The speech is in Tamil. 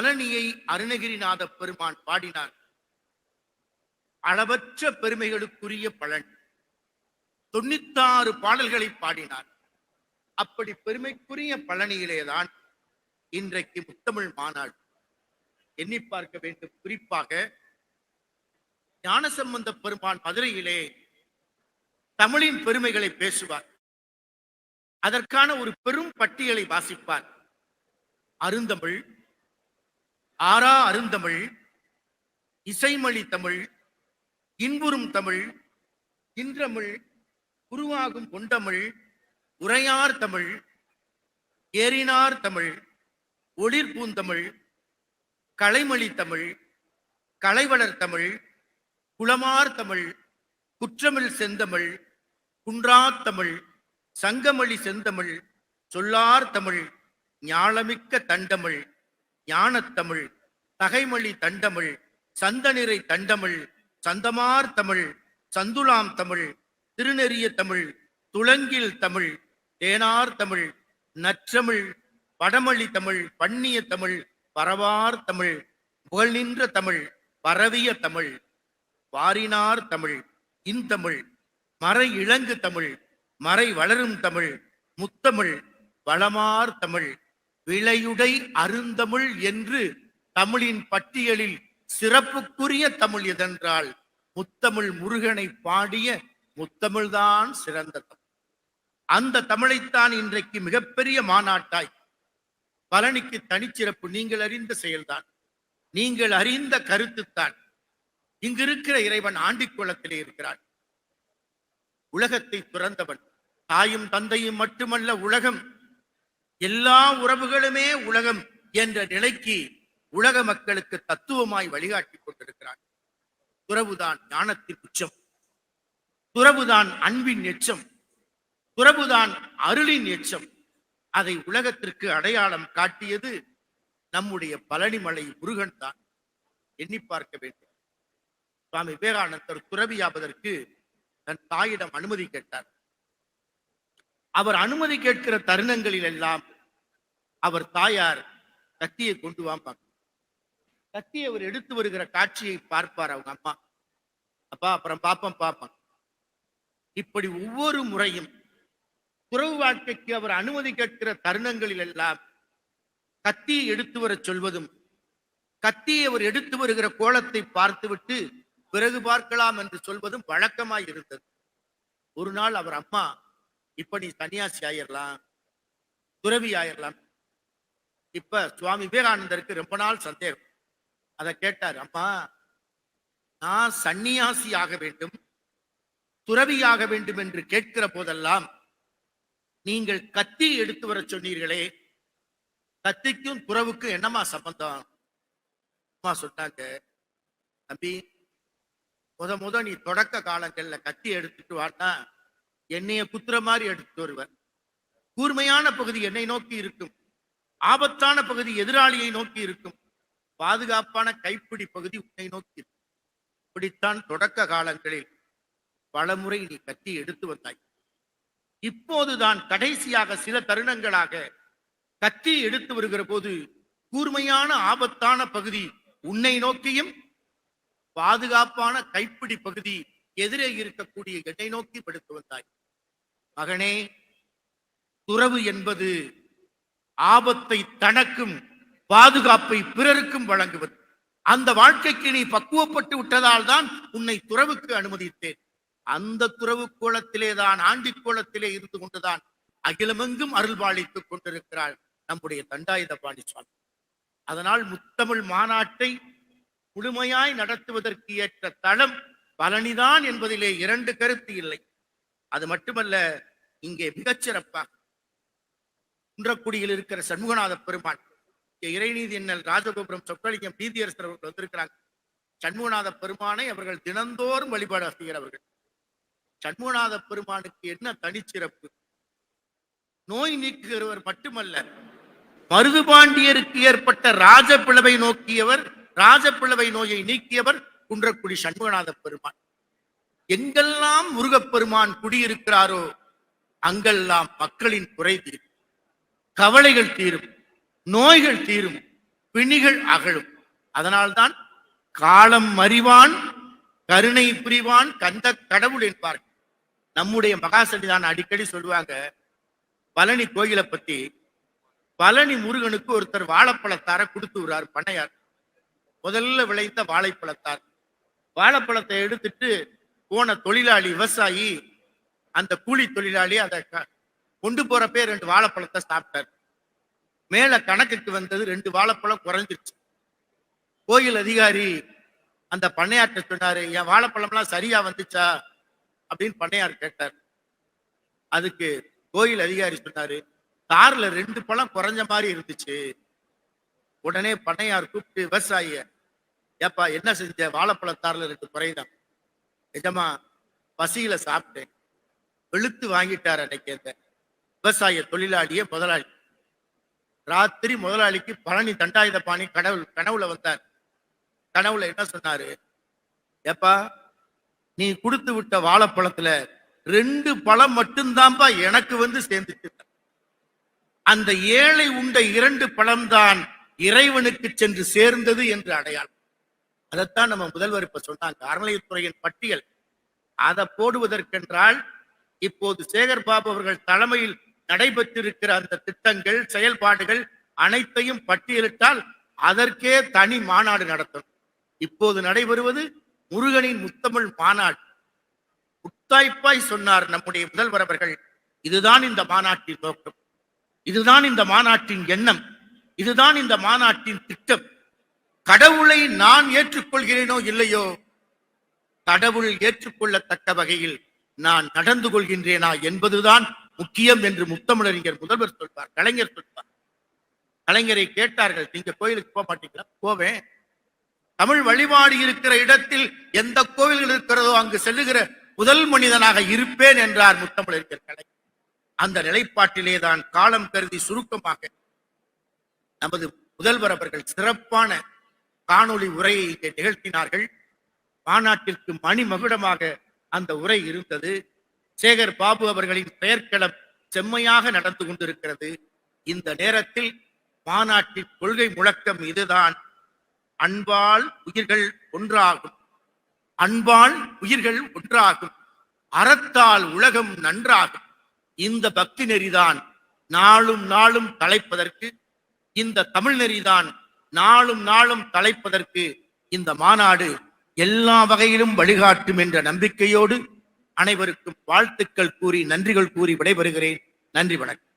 பழனியை அருணகிரிநாத பெருமான் பாடினார். அளவற்ற பெருமைகளுக்குரிய பழனி. தொண்ணூத்தாறு பாடல்களை பாடினார். அப்படி பெருமைக்குரிய பழனியிலேதான் இன்றைக்கு முத்தமிழ் மாநாடு. எண்ணி பார்க்க வேண்டும். குறிப்பாக ஞானசம்பந்த பெருமான் மதுரையிலே தமிழின் பெருமைகளை பேசுவார். அதற்கான ஒரு பெரும் பட்டியலை வாசிப்பார். அருந்தமிழ் ஆரா அருந்தமிழ் இசைமொழி தமிழ் இன்புறும் தமிழ் இன்றமிழ் உருவாகும் கொண்டமிழ் உரையார் தமிழ் ஏறினார் தமிழ் ஒளிர்பூந்தமிழ் கலைமொழி தமிழ் கலைவளர் தமிழ் குளமார் தமிழ் குற்றமிழ் செந்தமிழ் குன்றாத்தமிழ் சங்கமொழி செந்தமிழ் சொல்லார் தமிழ் ஞாலமிக்க தண்டமிழ். ஞானத்தமிழ் தகைமொழி தண்டமிழ் சந்தநிறை தண்டமிழ் சந்தமார் தமிழ் சந்துலாம் தமிழ் திருநெறிய தமிழ் துளங்கில் தமிழ் தேனார் தமிழ் நற்றமிழ் வடமொழி தமிழ் பண்ணிய தமிழ் பரவார் தமிழ் புகழ்நின்ற தமிழ் பரவிய தமிழ் வாரினார் தமிழ் இன்தமிழ் மறை இளங்கு தமிழ் மறை வளரும் தமிழ் முத்தமிழ் வளமார் தமிழ் விளையுடை அருந்தமிழ் என்று தமிழின் பட்டியலில் சிறப்புக்குரிய தமிழ் எதென்றால் முத்தமிழ் முருகனை பாடிய முத்தமிழ்தான் சிறந்த தமிழ். அந்த தமிழைத்தான் இன்றைக்கு மிகப்பெரிய மாநாட்டாய். பழனிக்கு தனிச்சிறப்பு நீங்கள் அறிந்த செயல்தான். நீங்கள் அறிந்த கருத்துத்தான். இங்கு இருக்கிற இறைவன் ஆண்டிக்குளத்திலே இருக்கிறான். உலகத்தை துறந்தவன். தாயும் தந்தையும் மட்டுமல்ல உலகம் எல்லா உறவுகளுமே உலகம் என்ற நிலைக்கு உலக மக்களுக்கு தத்துவமாய் வழிகாட்டி கொண்டிருக்கிறார் துறவுதான் ஞானத்தின் உச்சம். துறவுதான் அன்பின் எச்சம். துறவுதான் அருளின் எச்சம். அதை உலகத்திற்கு அடையாளம் காட்டியது நம்முடைய பழனிமலை முருகன் தான். எண்ணி பார்க்க வேண்டும். சுவாமி விவேகானந்தர் துறவியாவதற்கு தன் தாயிடம் அனுமதி கேட்டார். அவர் அனுமதி கேட்கிற தருணங்களில் எல்லாம் அவர் தாயார் கத்தியை கொண்டு வாம்பாங்க. கத்தியை அவர் எடுத்து வருகிற காட்சியை பார்ப்பார் அவங்க அம்மா. அப்பா அப்புறம் பாப்பம் பாப்பான். இப்படி ஒவ்வொரு முறையும் துறவு வாழ்க்கைக்கு அவர் அனுமதி கேட்கிற தருணங்களில் எல்லாம் கத்தியை எடுத்து வர சொல்வதும் கத்தியை அவர் எடுத்து வருகிற கோலத்தை பார்த்துவிட்டு பிறகு பார்க்கலாம் என்று சொல்வதும் வழக்கமாய் இருந்தது. ஒரு நாள் அவர் அம்மா இப்ப நீ சன்னியாசி ஆயிரலாம் துறவி ஆயிரலாம் இப்ப சுவாமி விவேகானந்தருக்கு ரொம்ப நாள் சந்தேகம். அதை கேட்டார் அம்மா நான் சன்னியாசி ஆக வேண்டும் துறவியாக வேண்டும் என்று கேட்கிற போதெல்லாம் நீங்கள் கத்தி எடுத்து வர சொன்னீர்களே கத்திக்கும் துறவுக்கும் என்னமா சம்பந்தம்? அம்மா சொன்னாங்க தம்பி முத முத நீ தொடக்க காலங்கள்ல கத்தி எடுத்துட்டு வாட்டா என்னைய குத்துற மாதிரி எடுத்துட்டு வருவ. கூர்மையான பகுதி என்னை நோக்கி இருக்கும். ஆபத்தான பகுதி எதிராளியை நோக்கி இருக்கும். பாதுகாப்பான கைப்பிடி பகுதி உன்னை நோக்கி இருக்கும். இப்படித்தான் தொடக்க காலங்களில் பலமுறை நீ கட்டி எடுத்து வந்தாய். இப்போதுதான் கடைசியாக சில தருணங்களாக கத்தி எடுத்து வருகிற போது கூர்மையான ஆபத்தான பகுதி உன்னை நோக்கியும் பாதுகாப்பான கைப்பிடி பகுதி எதிரே இருக்கக்கூடிய என்னை நோக்கி படுத்து வந்தாய். மகனே துறவு என்பது ஆபத்தை தனக்கும் பாதுகாப்பை பிறருக்கும் வழங்குவது. அந்த வாழ்க்கைக்கு நீ பக்குவப்பட்டு விட்டதால் தான் உன்னை துறவுக்கு அனுமதித்தேன். அந்த துறவு கோலத்திலே தான் ஆண்டி கோலத்திலே இருந்து கொண்டுதான் அகிலமெங்கும் அருள்பாளித்துக் கொண்டிருக்கிறாள் நம்முடைய தண்டாயுதபாணி சுவாமி அதனால் முத்தமிழ் மாநாட்டை முழுமையாய் நடத்துவதற்கு ஏற்ற தளம் பழனிதான் என்பதிலே இரண்டு கருத்து இல்லை. அது மட்டுமல்ல இங்கே மிகச்சிறப்பாக குன்றக்குடியில் இருக்கிற சண்முகநாத பெருமான். இறைநீதி என்னல் ராஜகோபுரம் சொக்கலிங்கம் பீதியரசர் அவர்கள் வந்திருக்கிறாங்க. சண்முகநாத பெருமானை அவர்கள் தினந்தோறும் வழிபாடு செய்கிறவர்கள் சண்முகநாத பெருமானுக்கு என்ன தனிச்சிறப்பு? நோய் நீக்குகிறவர் மட்டுமல்ல மருதுபாண்டியருக்கு ஏற்பட்ட ராஜப்பிளவை நோக்கியவர் ராஜப்பிளவை நோயை நீக்கியவர் குன்றக்குடி சண்முகநாத பெருமான். எங்கெல்லாம் முருகப்பெருமான் குடியிருக்கிறாரோ அங்கெல்லாம் மக்களின் குறை தீர்க்கும். கவலைகள் தீரும் நோய்கள் தீரும் பிணிகள் அகழும் அதனால்தான் காலம் மறிவான் கருணை புரிவான் கந்த கடவுள் என்பார்கள். நம்முடைய மகாசன்னிதான் அடிக்கடி சொல்லுவாங்க பழனி கோயிலை பத்தி பழனி முருகனுக்கு ஒருத்தர் வாழைப்பழத்தார கொடுத்து விடுறார் பண்ணையார். முதல்ல விளைந்த வாழைப்பழத்தார். வாழைப்பழத்தை எடுத்துட்டு போன தொழிலாளி விவசாயி அந்த கூலி தொழிலாளி அதை க- கொண்டு போறப்பே ரெண்டு வாழைப்பழத்தை சாப்பிட்டார். மேல கணக்குக்கு வந்தது ரெண்டு வாழைப்பழம் குறைஞ்சிருச்சு. கோயில் அதிகாரி அந்த பண்ணையார்ட்ட சொன்னாரு என் வாழைப்பழம்லாம் சரியா வந்துச்சா? அப்படின்னு பண்ணையார் கேட்டார். அதுக்கு கோயில் அதிகாரி சொன்னாரு கார்ல ரெண்டு பழம் குறைஞ்ச மாதிரி இருந்துச்சு. உடனே பண்ணையார் கூப்பிட்டு விவசாயிய ஏப்பா என்ன செஞ்ச? வாழைப்பழத்தாரில் ரெண்டு குறைதான் நிஜமா பசியில சாப்பிட்டேன். வெளுத்து வாங்கிட்டார் அன்னைக்கு விவசாய தொழிலாளியே முதலாளி. ராத்திரி முதலாளிக்கு பழனி தண்டாயுதபாணி கடவுள் கனவுல வந்தார். கனவுல என்ன சொன்னாரு? ஏப்பா நீ கொடுத்து விட்ட வாழைப்பழத்துல ரெண்டு பழம் மட்டும்தான்ப்பா எனக்கு வந்து சேர்ந்துச்சு. அந்த ஏழை உண்ட இரண்டு பழம்தான் இறைவனுக்கு சென்று சேர்ந்தது என்று அடையாளம். அதைத்தான் நம்ம முதல்வர் இப்ப சொன்னாங்க. அறநிலையத்துறையின் பட்டியல். அதை போடுவதற்கென்றால் இப்போது சேகர் பாபு அவர்கள் தலைமையில் நடைபெற்றிருக்கிற அந்த திட்டங்கள் செயல்பாடுகள் அனைத்தையும் பட்டியலிட்டால் அதற்கே தனி மாநாடு நடத்தும் இப்போது நடைபெறுவது முருகனின் முத்தமிழ் மாநாடு. முத்தாய்ப்பாய் சொன்னார் நம்முடைய முதல்வர் அவர்கள் இதுதான் இந்த மாநாட்டின் நோக்கம். இதுதான் இந்த மாநாட்டின் எண்ணம். இதுதான் இந்த மாநாட்டின் திட்டம். கடவுளை நான் ஏற்றுக்கொள்கிறேனோ இல்லையோ? கடவுள் ஏற்றுக்கொள்ளத்தக்க வகையில் நான் நடந்து கொள்கின்றேனா என்பதுதான் முக்கியம் என்று முத்தமிழறிஞர் முதல்வர் சொல்வார் கலைஞர் சொல்வார். கலைஞரை கேட்டார்கள் நீங்க கோயிலுக்கு போக மாட்டீங்களா? போவேன். தமிழ் வழிபாடு இருக்கிற இடத்தில் எந்த கோவில்கள் இருக்கிறதோ அங்கு செல்லுகிற முதல் மனிதனாக இருப்பேன் என்றார் முத்தமிழறிஞர் கலைஞர் அந்த நிலைப்பாட்டிலே தான் காலம் கருதி சுருக்கமாக நமது முதல்வர் அவர்கள் சிறப்பான காணொளி உரையை இங்கே நிகழ்த்தினார்கள். மாநாட்டிற்கு மணிமகுடமாக அந்த உரை இருந்தது. சேகர் பாபு அவர்களின் பெயர்க்களம் செம்மையாக நடந்து கொண்டிருக்கிறது. இந்த நேரத்தில் மாநாட்டின் கொள்கை முழக்கம் இதுதான். அன்பால் உயிர்கள் ஒன்றாகும். அன்பால் உயிர்கள் ஒன்றாகும். அறத்தால் உலகம் நன்றாகும். இந்த பக்தி நெறிதான் நாளும் நாளும் தலைப்பதற்கு இந்த தமிழ் நெறிதான் நாளும் நாளும் தலைப்பதற்கு இந்த மாநாடு எல்லா வகையிலும் வழிகாட்டும் என்ற நம்பிக்கையோடு அனைவருக்கும் வாழ்த்துக்கள் கூறி நன்றிகள் கூறி விடைபெறுகிறேன். நன்றி வணக்கம்.